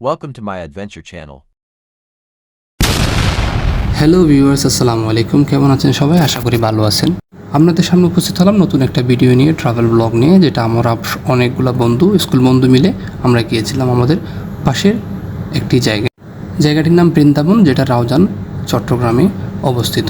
Welcome to my adventure channel. Hello viewers আসসালামু আলাইকুম কেমন আছেন সবাই? আশা করি ভালো আছেন। আপনাদের সামনে উপস্থিত হলাম নতুন একটা ভিডিও নিয়ে ট্রাভেল ব্লগ নিয়ে, যেটা আমরা অনেকগুলো বন্ধু স্কুল বন্ধু মিলে আমরা গিয়েছিলাম আমাদের পাশের একটি জায়গায়। জায়গাটির নাম বৃন্দাবন, যেটা রাউজান, চট্টগ্রামে অবস্থিত।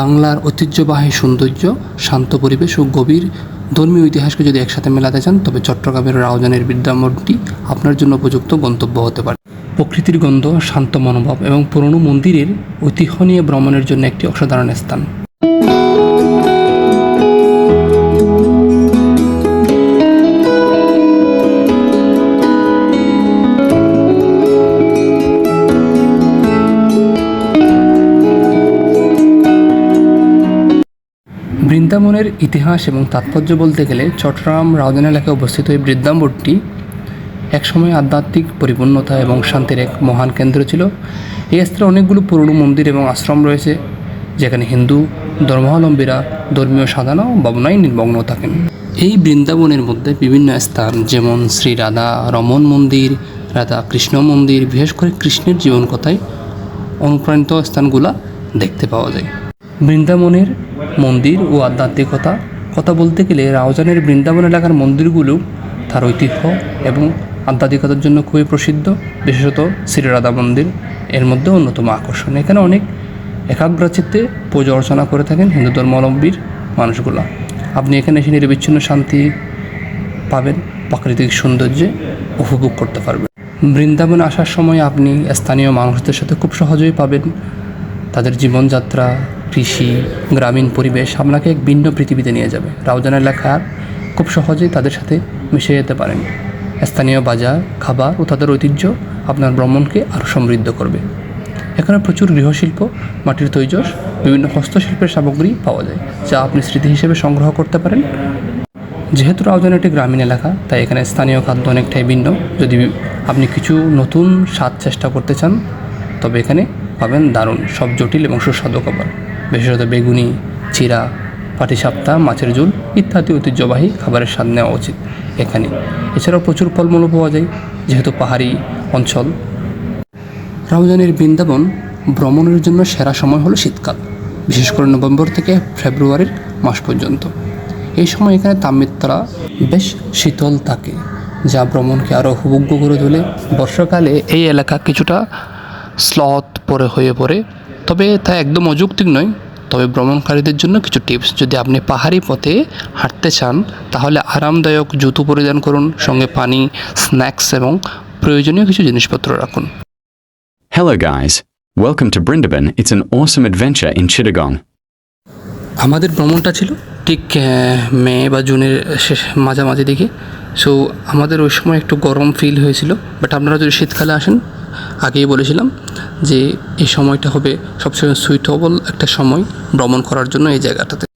বাংলার ঐতিহ্যবাহী সৌন্দর্য, শান্ত পরিবেশ ও গভীর ধর্মীয় ইতিহাসকে যদি একসাথে মেলাতে চান, তবে চট্টগ্রামের রাউজানের বিদ্যামঠটি আপনার জন্য উপযুক্ত গন্তব্য হতে পারে। প্রকৃতির গন্ধ, শান্ত মনোভাব এবং পুরনো মন্দিরের ঐতিহ্য নিয়ে ভ্রমণের জন্য একটি অসাধারণ স্থান। বৃন্দাবনের ইতিহাস এবং তাৎপর্য বলতে গেলে চট্টগ্রাম রাউজান এলাকায় অবস্থিত এই বৃন্দাবনটি একসময় আধ্যাত্মিক পরিপূর্ণতা এবং শান্তির এক মহান কেন্দ্র ছিল। এই স্থানে অনেকগুলো পুরনো মন্দির এবং আশ্রম রয়েছে, যেখানে হিন্দু, ধর্মাবলম্বীরা ধর্মীয় সাধনা ও ভাবনায় নির্মগ্ন থাকেন। এই বৃন্দাবনের মধ্যে বিভিন্ন স্থান যেমন শ্রী রাধা রমন মন্দির, রাধা কৃষ্ণ মন্দির, বিশেষ করে কৃষ্ণের জীবন কথায় অনুপ্রাণিত স্থানগুলা দেখতে পাওয়া যায়। বৃন্দাবনের মন্দির ও আধ্যাত্মিকতা, কথা বলতে গেলে রাউজানের বৃন্দাবন এলাকার মন্দিরগুলো তার ঐতিহ্য এবং আধ্যাত্মিকতার জন্য খুবই প্রসিদ্ধ, বিশেষত শ্রী রাধা মন্দির। এর মধ্যে অন্যতম আকর্ষণ। এখানে অনেক একাগ্রচিত্তে পুজো অর্চনা করে থাকেন হিন্দু ধর্মাবলম্বীর মানুষগুলা। আপনি এখানে এসে নিরবিচ্ছিন্ন শান্তি পাবেন, প্রাকৃতিক সৌন্দর্যে উপভোগ করতে পারবেন। বৃন্দাবন আসার সময় আপনি স্থানীয় মানুষদের সাথে খুব সহজেই পাবেন তাদের জীবনযাত্রা কৃষি, গ্রামীণ পরিবেশ আপনাকে এক ভিন্ন পৃথিবীতে নিয়ে যাবে। রাউজান এলাকার খুব সহজেই তাদের সাথে মিশে যেতে পারেন। স্থানীয় বাজার, খাবার ও তাদের ঐতিহ্য আপনার ভ্রমণকে আরও সমৃদ্ধ করবে। এখানে প্রচুর গৃহশিল্প, মাটির তৈজস, বিভিন্ন হস্তশিল্পের সামগ্রী পাওয়া যায়, যা আপনি স্মৃতি হিসেবে সংগ্রহ করতে পারেন। যেহেতু রাউজান একটি গ্রামীণ এলাকা, তাই এখানে স্থানীয় খাদ্য অনেকটাই ভিন্ন। যদি আপনি কিছু নতুন স্বাদ চেষ্টা করতে চান, তবে এখানে পাবেন দারুণ, সব জটিল এবং সুস্বাদু খাবার। বিশেষত বেগুনি, চিরা পাটিসাপ্তা মাছের ঝোল ইত্যাদি ঐতিহ্যবাহী খাবারের স্বাদ নেওয়া উচিত এখানে। এছাড়াও প্রচুর ফলমূলও পাওয়া যায়, যেহেতু পাহাড়ি অঞ্চল। রাউজানের বৃন্দাবন ভ্রমণের জন্য সেরা সময় হলো শীতকাল, বিশেষ করে নভেম্বর থেকে ফেব্রুয়ারির মাস পর্যন্ত। এই সময় এখানে তাপমাত্রা বেশ শীতল থাকে, যা ভ্রমণকে আরও উপভোগ্য করে তোলে। বর্ষাকালে এই এলাকা কিছুটা স্লথ পরে হয়ে পড়ে, তবে তা একদম অযৌক্তিক নয়। তবে ভ্রমণকারীদের জন্য কিছু টিপস যদি আপনি পাহাড়ি পথে হাঁটতে চান তাহলে আরামদায়ক জুতো পরিধান করুন সঙ্গে পানি স্ন্যাক্স এবং প্রয়োজনীয় কিছু জিনিসপত্র রাখুন Hello, guys. Welcome to Brindaban. It's an awesome adventure in Chittagong. আমাদের ভ্রমণটা ছিল ঠিক মে বা জুনের শেষ মাঝামাঝি দিকে সো আমাদের ওই সময় একটু গরম ফিল হয়েছিল বাট আপনারা যদি শীতকালে আসেন আগেই বলেছিলাম যে এই সময়টা হবে সবসময় সুইটেবল একটা সময় ভ্রমণ করার জন্য এই জায়গাটাতে।